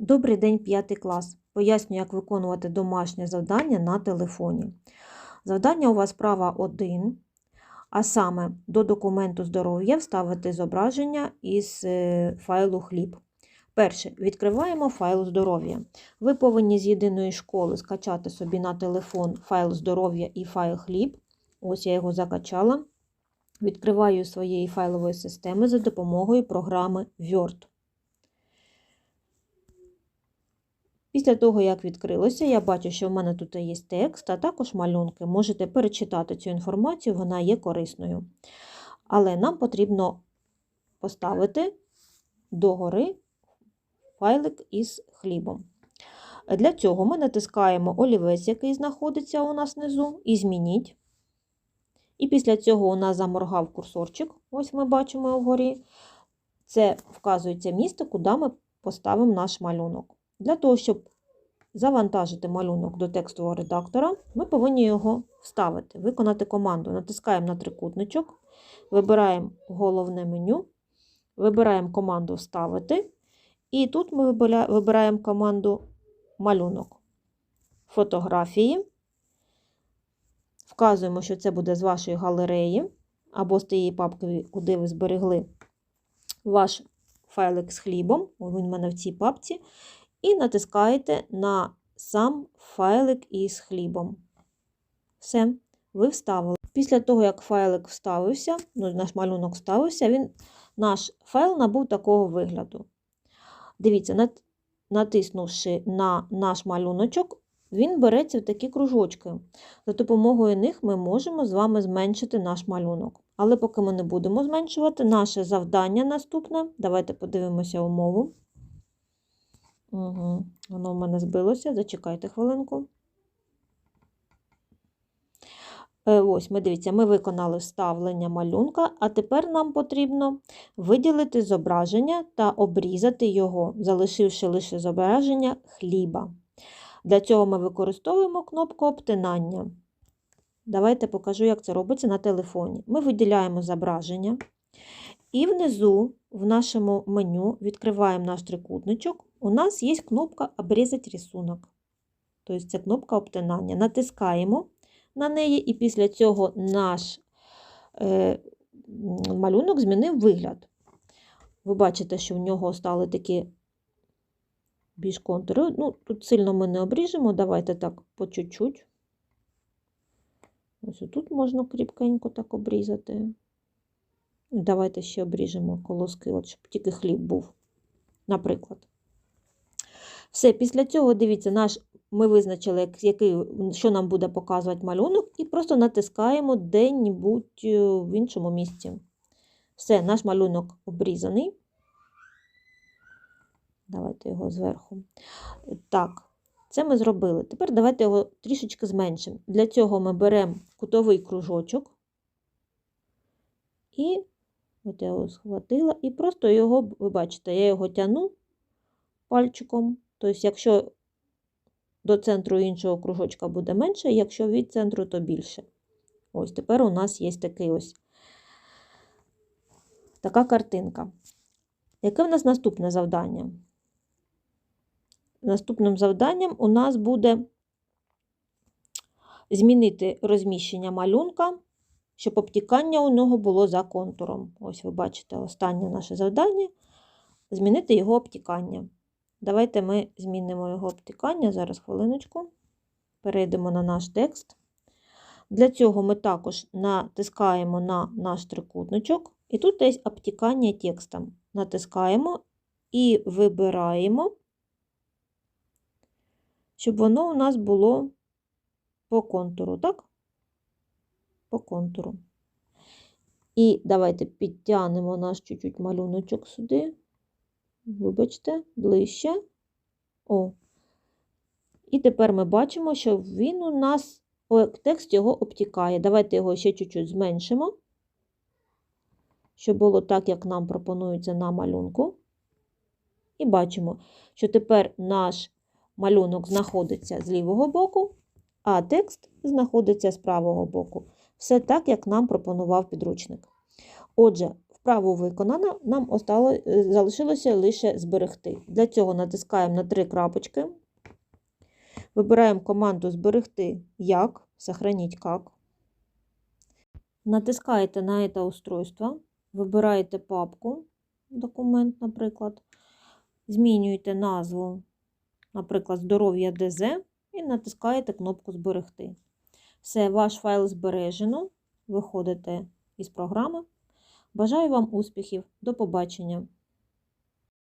Добрий день, 5 клас. Поясню, як виконувати домашнє завдання на телефоні. Завдання у вас права 1, а саме до документу здоров'я вставити зображення із е, файлу хліб. Перше, відкриваємо файл здоров'я. Ви повинні з єдиної школи скачати собі на телефон файл здоров'я і файл хліб. Ось я його закачала. Відкриваю своєї файлової системи за допомогою програми Word. Після того, як відкрилося, я бачу, що в мене тут є текст, а також малюнки. Можете перечитати цю інформацію, вона є корисною. Але нам потрібно поставити догори файлик із хлібом. Для цього ми натискаємо олівець, який знаходиться у нас внизу, і змініть. І після цього у нас заморгав курсорчик, ось ми бачимо вгорі. Це вказується місце, куди ми поставимо наш малюнок. Для того, щоб завантажити малюнок до текстового редактора, ми повинні його вставити, виконати команду. Натискаємо на трикутничок, вибираємо головне меню, вибираємо команду Вставити. І тут ми вибираємо команду малюнок. Фотографії. Вказуємо, що це буде з вашої галереї або з тієї папки, куди ви зберегли ваш файлик з хлібом. Він у мене в цій папці. І натискаєте на сам файлик із хлібом. Все, ви вставили. Після того, як файлик вставився, ну, наш малюнок вставився, він, наш файл набув такого вигляду. Дивіться, натиснувши на наш малюночок, він береться в такі кружочки. За допомогою них ми можемо з вами зменшити наш малюнок. Але поки ми не будемо зменшувати, наше завдання наступне. Давайте подивимося умову. Угу. Воно в мене збилося. Зачекайте хвилинку. Е, ось, ми дивіться, ми виконали вставлення малюнка, а тепер нам потрібно виділити зображення та обрізати його, залишивши лише зображення хліба. Для цього ми використовуємо кнопку обтинання. Давайте покажу, як це робиться на телефоні. Ми виділяємо зображення. І внизу, в нашому меню, відкриваємо наш трикутничок. У нас є кнопка Обрізати рисунок. Тобто це кнопка обтинання. Натискаємо на неї, і після цього наш е, малюнок змінив вигляд. Ви бачите, що в нього стали такі більш контури. Ну, Тут сильно ми не обріжемо, давайте так по чуть-чуть. Ось тут можна кріпкенько так обрізати. Давайте ще обріжемо колоски, от, щоб тільки хліб був, наприклад. Все, після цього, дивіться, наш, ми визначили, який, що нам буде показувати малюнок, і просто натискаємо де-небудь е, в іншому місці. Все, наш малюнок обрізаний. Давайте його зверху. Так, це ми зробили. Тепер давайте його трішечки зменшимо. Для цього ми беремо кутовий кружочок. І от я його схватила, і просто його, ви бачите, я його тяну пальчиком. Тобто, якщо до центру іншого кружочка буде менше, якщо від центру, то більше. Ось тепер у нас є такий ось така картинка. Яке в нас наступне завдання? Наступним завданням у нас буде змінити розміщення малюнка, щоб обтікання у нього було за контуром. Ось ви бачите останнє наше завдання змінити його обтікання. Давайте ми змінимо його обтікання. Зараз хвилиночку. Перейдемо на наш текст. Для цього ми також натискаємо на наш трикутничок, і тут є обтікання текстом. Натискаємо і вибираємо, щоб воно у нас було по контуру, так? По контуру. І давайте підтягнемо наш чуть-чуть малюночок сюди вибачте, ближче. О. І тепер ми бачимо, що він у нас, текст його обтікає. Давайте його ще чуть-чуть зменшимо, щоб було так, як нам пропонується на малюнку. І бачимо, що тепер наш малюнок знаходиться з лівого боку, а текст знаходиться з правого боку. Все так, як нам пропонував підручник. Отже, Вправу виконано, нам остало, е, залишилося лише зберегти. Для цього натискаємо на три крапочки, вибираємо команду Зберегти як, сохраніть як. Натискаєте на це устройство, вибираєте папку, документ, наприклад, змінюєте назву, наприклад, здоров'я ДЗ, і натискаєте кнопку Зберегти. Все, ваш файл збережено. Виходите із програми. Бажаю вам успіхів. До побачення!